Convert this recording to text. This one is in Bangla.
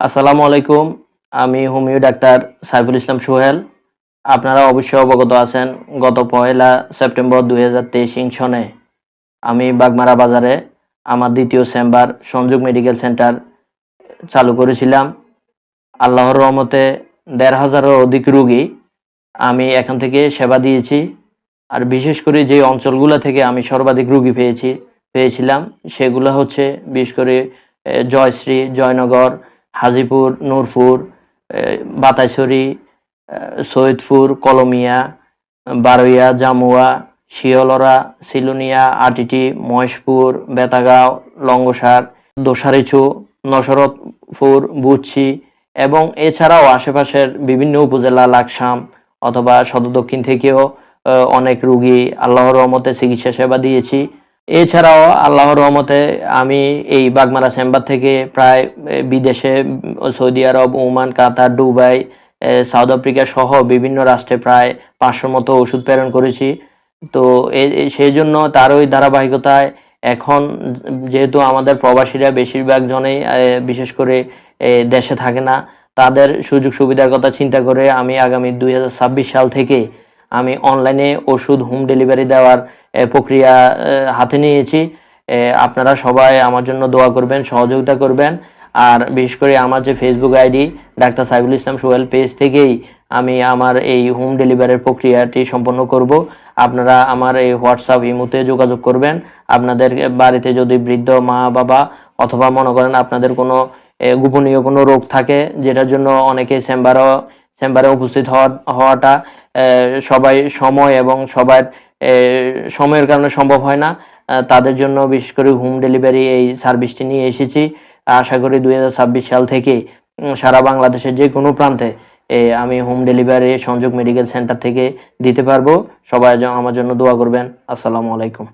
আসসালামু আলাইকুম, আমি হোমিও ডাক্তার সাইফুল ইসলাম সোহেল। আপনারা অবশ্যই অবগত আছেন, গত পয়লা সেপ্টেম্বর দুই হাজার তেইশ সনে আমি বাগমারা বাজারে আমার দ্বিতীয় চেম্বার সংযোগ মেডিকেল সেন্টার চালু করেছিলাম। আল্লাহর রহমতে দেড় হাজারের অধিক রুগী আমি এখান থেকে সেবা দিয়েছি। আর বিশেষ করে যে অঞ্চলগুলো থেকে আমি সর্বাধিক রুগী পেয়েছি, পেয়েছিলাম, সেগুলো হচ্ছে বিশেষ করে জয়শ্রী, জয়নগর হাজিপুর, নূরপুর বাতাইছড়ি সৈয়দপুর, কলমিয়া বারৈয়া জামুয়া, শিয়লরা, সিলুনিয়া আটিটি মহেশপুর, বেতাগাঁও, লঙ্গসার দোসারিচু নসরতপুর, বুচ্ছি এবং এছাড়াও আশেপাশের বিভিন্ন উপজেলা লাকসাম অথবা সদর দক্ষিণ থেকেও অনেক রুগী আল্লাহর রহমতে চিকিৎসা সেবা দিয়েছি। এছাড়াও আল্লাহর রহমতে আমি এই বাগমারা চেম্বার থেকে প্রায় বিদেশে Saudi Arab, Oman, Qatar, Dubai South Africa সহ বিভিন্ন রাষ্ট্রে প্রায় পাঁচশো মতো ওষুধ প্রেরণ করেছি। তো সেই জন্য তার ওই ধারাবাহিকতায় এখন যেহেতু আমাদের প্রবাসীরা বেশিরভাগ জনেই বিশেষ করে দেশে থাকে না, তাদের সুযোগ সুবিধার কথা চিন্তা করে আমি আগামী দুই হাজার ছাব্বিশ সাল থেকে আমি অনলাইনে ওষুধ হোম ডেলিভারি দেওয়ার প্রক্রিয়া হাতে নিয়েছি। আপনারা সবাই আমার জন্য দোয়া করবেন, সহযোগিতা করবেন। আর বিশেষ করে আমার যে ফেসবুক আইডি ডাক্তার সাইফুল ইসলাম সোহেল পেজ থেকেই আমি আমার এই হোম ডেলিভারির প্রক্রিয়াটি সম্পন্ন করব। আপনারা আমার এই হোয়াটসঅ্যাপ ইমোতে যোগাযোগ করবেন। আপনাদের বাড়িতে যদি বৃদ্ধ মা, বাবা অথবা মনে করেন আপনাদের কোনো গোপনীয় কোনো রোগ থাকে, যেটার জন্য অনেকে চেম্বারও চেম্বারে উপস্থিত হওয়া, হওয়াটা সবাই সময় এবং সবার সময়ের কারণে সম্ভব হয় না। তাদের জন্য বিশেষ করে হোম ডেলিভারি এই সার্ভিসটি নিয়ে এসেছি। আশা করি দু হাজার ছাব্বিশ সাল থেকে সারা বাংলাদেশের যে কোনো প্রান্তে আমি হোম ডেলিভারি সংযোগ মেডিকেল সেন্টার থেকে দিতে পারব। সবাই আমার জন্য দোয়া করবেন। আসসালামু আলাইকুম।